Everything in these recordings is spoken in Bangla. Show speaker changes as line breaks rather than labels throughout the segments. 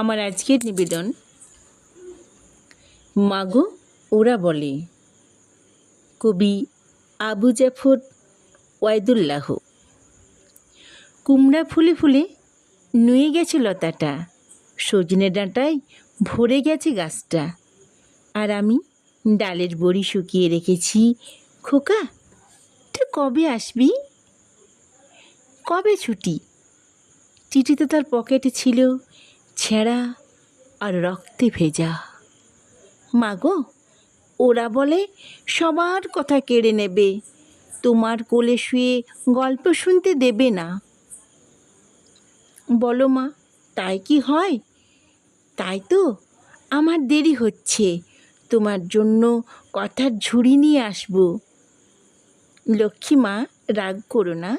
আমার আজকের নিবেদন। মাগো, ওরা বলে, কবি আবু জাফর ওয়াইদুল্লাহ, কুমড়া ফুলে ফুলে নুয়ে গেছে লতাটা, সজনে ডাঁটায় ভরে গেছে গাছটা, আর আমি ডালের বড়ি শুকিয়ে রেখেছি। খোকা, তুই কবে আসবি? কবে ছুটি? চিঠিতে তার পকেটে ছিল ছেঁড়া আর রক্তে ভেজা। মাগো, ওরা বলে সবার কথা কেড়ে নেবে। তোমার কোলে শুয়ে গল্প শুনতে দেবে না। বলো মা, তাই কি হয়? তাই তো আমার দেরি হচ্ছে। তোমার জন্য কথার ঝুড়ি নিয়ে আসব। লক্ষ্মী মা, রাগ করো না।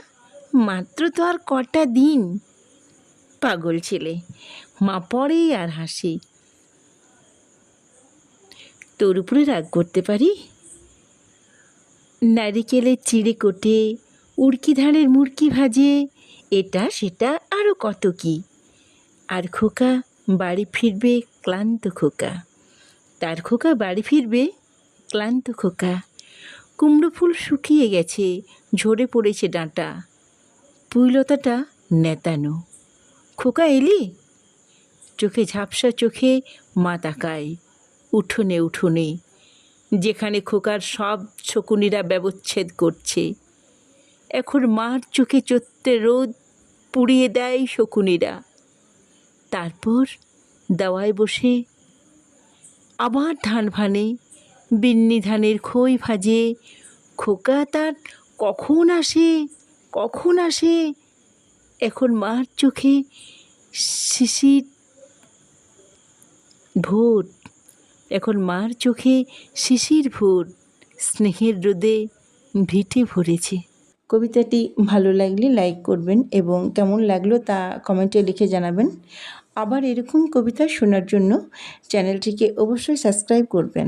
মাত্র তো আর কটা দিন। পাগল ছেলে। মা পড়ে আর হাসি। তোর উপরে রাগ করতে পারি? নারিকেলের চিড়ে কোটে, উড়কি ধানের মুরকি ভাজে, এটা সেটা আরও কত কি? আর খোকা বাড়ি ফিরবে ক্লান্ত খোকা। তার খোকা বাড়ি ফিরবে ক্লান্ত খোকা। কুমড়ো ফুল শুকিয়ে গেছে, ঝরে পড়েছে ডাঁটা। পুইলতাটা নেতানো। খোকা এলি? চোখে ঝাপসা চোখে মা তাকায়, উঠোনে উঠোনে, যেখানে খোকার সব শকুনিরা ব্যবচ্ছেদ করছে। এখন মার চোখে চত্তে রোদ পুড়িয়ে দেয় শকুনিরা। তারপর দাওয়ায় বসে আবার ধান ভানে, বিন্নি ধানের খই ভাজে, খোকা তার কখন আসে কখন আসে? এখন মার চোখে শিশির ভোট এখন মার চোখে শিশির ভোট স্নেহের রোদে ভিটে ভরেছে। কবিতাটি ভালো লাগলে লাইক করবেন এবং কেমন লাগল তা কমেন্টে লিখে জানাবেন। আবার এরকম কবিতা শোনার জন্য চ্যানেলটিকে অবশ্যই সাবস্ক্রাইব করবেন।